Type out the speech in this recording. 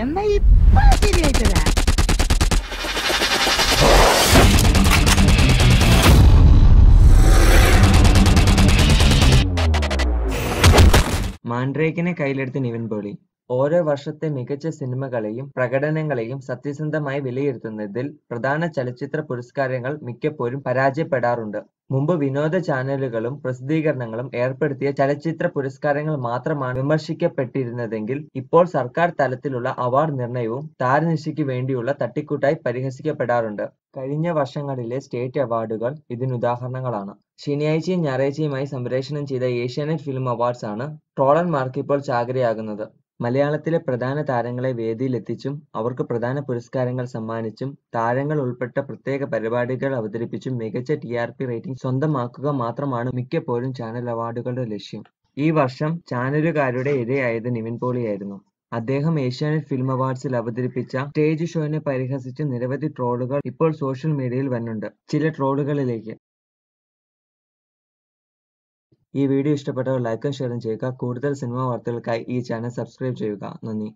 എന്നാ ഇപ്പൊ മാൻഡ്രേക്കിനെ കയ്യിലെടുത്ത് നിവിൻ പോളി ഓരോ വർഷത്തെ മികച്ച സിനിമകളെയും പ്രകടനങ്ങളെയും സത്യസന്ധമായി വിലയിരുത്തുന്നതിൽ പ്രധാന ചലച്ചിത്ര പുരസ്കാരങ്ങൾ മിക്കപ്പോഴും പരാജയപ്പെടാറുണ്ട്. മുമ്പ് വിനോദ ചാനലുകളും പ്രസിദ്ധീകരണങ്ങളും ഏർപ്പെടുത്തിയ ചലച്ചിത്ര പുരസ്കാരങ്ങൾ മാത്രമാണ് വിമർശിക്കപ്പെട്ടിരുന്നതെങ്കിൽ ഇപ്പോൾ സർക്കാർ തലത്തിലുള്ള അവാർഡ് നിർണയവും താരനിശയ്ക്ക് വേണ്ടിയുള്ള തട്ടിക്കൂട്ടായി പരിഹസിക്കപ്പെടാറുണ്ട്. കഴിഞ്ഞ വർഷങ്ങളിലെ സ്റ്റേറ്റ് അവാർഡുകൾ ഇതിനുദാഹരണങ്ങളാണ് ശനിയാഴ്ചയും ഞായറാഴ്ചയുമായി സംപ്രേഷണം ചെയ്ത ഏഷ്യാനെറ്റ് ഫിലിം അവാർഡ്സ് ആണ് ട്രോളന്മാർക്ക് ഇപ്പോൾ ചാകരയാകുന്നത്. മലയാളത്തിലെ പ്രധാന താരങ്ങളെ വേദിയിലെത്തിച്ചും അവർക്ക് പ്രധാന പുരസ്കാരങ്ങൾ സമ്മാനിച്ചും താരങ്ങൾ ഉൾപ്പെട്ട പ്രത്യേക പരിപാടികൾ അവതരിപ്പിച്ചും മികച്ച ടി ആർ പി റേറ്റിംഗ് സ്വന്തമാക്കുക മാത്രമാണ് മിക്കപ്പോഴും ചാനൽ അവാർഡുകളുടെ ലക്ഷ്യം. ഈ വർഷം ചാനലുകാരുടെ ഇരയായത് നിവിൻ പോളിയായിരുന്നു. അദ്ദേഹം ഏഷ്യാനെറ്റ് ഫിലിം അവാർഡ്സിൽ അവതരിപ്പിച്ച സ്റ്റേജ് ഷോയിനെ പരിഹസിച്ച് നിരവധി ട്രോളുകൾ ഇപ്പോൾ സോഷ്യൽ മീഡിയയിൽ വന്നുണ്ട് ചില ട്രോളുകളിലേക്ക് ഈ വീഡിയോ ഇഷ്ടപ്പെട്ടവർ ലൈക്കും ഷെയറും ചെയ്യുക കൂടുതൽ സിനിമാ വാർത്തകൾക്കായി ഈ ചാനൽ സബ്സ്ക്രൈബ് ചെയ്യുക നന്ദി